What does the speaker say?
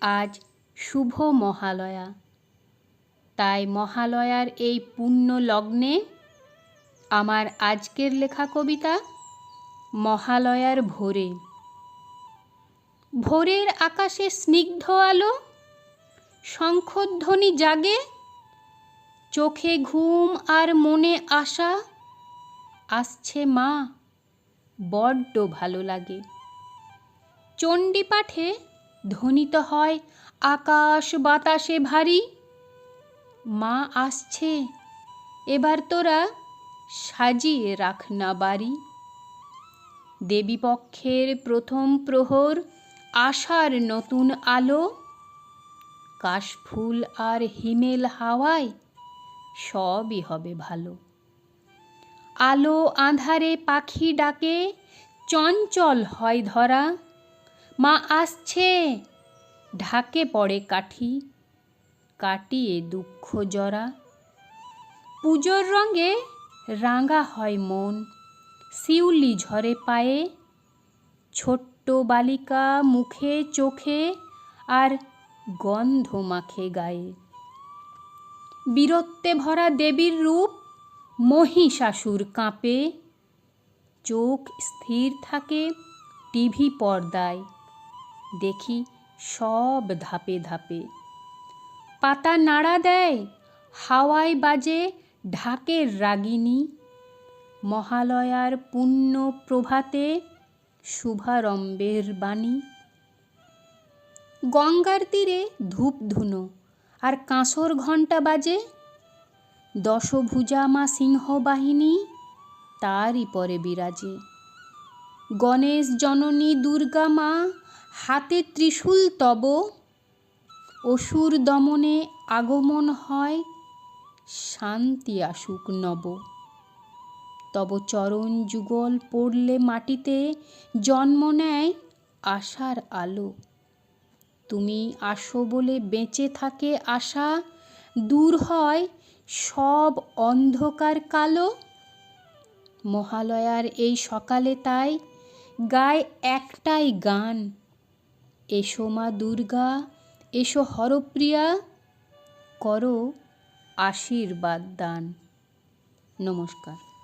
আজ শুভ মহালয়া। তাই মহালয়ার এই পুণ্য লগ্নে আমার আজকের লেখা কবিতা মহালয়ার ভোরে। ভোরের আকাশে স্নিগ্ধ আলো, শঙ্খধ্বনি জাগে, চোখে ঘুম আর মনে আশা, আসছে মা, বড্ড ভালো লাগে। চণ্ডী পাঠে ধ্বনিত হয়, আকাশ বাতাসে ভারী। মা আসছে, এবার তোরা সাজিয়ে রাখ না বাড়ি। দেবীপক্ষের প্রথম প্রহর আশার নতুন আলো। কাশফুল আর হিমেল হাওয়ায় সবই হবে ভালো। আলো আঁধারে পাখি ডাকে, চঞ্চল হয় ধরা। মা আসছে। ঢাকে পড়ে কাঠি, কাটিয়ে দুঃখ জরা। পুজোর রঙে রাঙা হয় মন, শিউলি ঝরে পায়ে। ছোট্ট বালিকা মুখে চোখে আর গন্ধ মাখে গায়ে। বীরত্বে ভরা দেবীর রূপ মহিষাসুর কাঁপে। চোখ স্থির থাকে টিভি পর্দায়। দেখি সব ধাপে ধাপে। পাতা নাড়া দেয়, হাওয়ায় বাজে ঢাকের রাগিনী। মহালয়ার পুণ্য প্রভাতে শুভারম্ভের বাণী। গঙ্গার তীরে ধূপ ধুনো, আর কাঁসর ঘণ্টা বাজে দশভুজা মা সিংহবাহিনী তারই পরে বিরাজে। গণেশ জননী দুর্গা মা হাতে ত্রিশূল তব, অসুর দমনে আগমন হয়, শান্তি আসুক নব। তব চরণ যুগল পড়লে মাটিতে জন্ম নেয় আশার আলো। তুমি আসো বলে বেঁচে থাকে আশা, দূর হয় সব অন্ধকার কালো। মহালয়ার এই সকালে তাই গায় একটাই গান এসো মা দুর্গা এসো হরপ্রিয়া করো আশীর্বাদ দান। নমস্কার।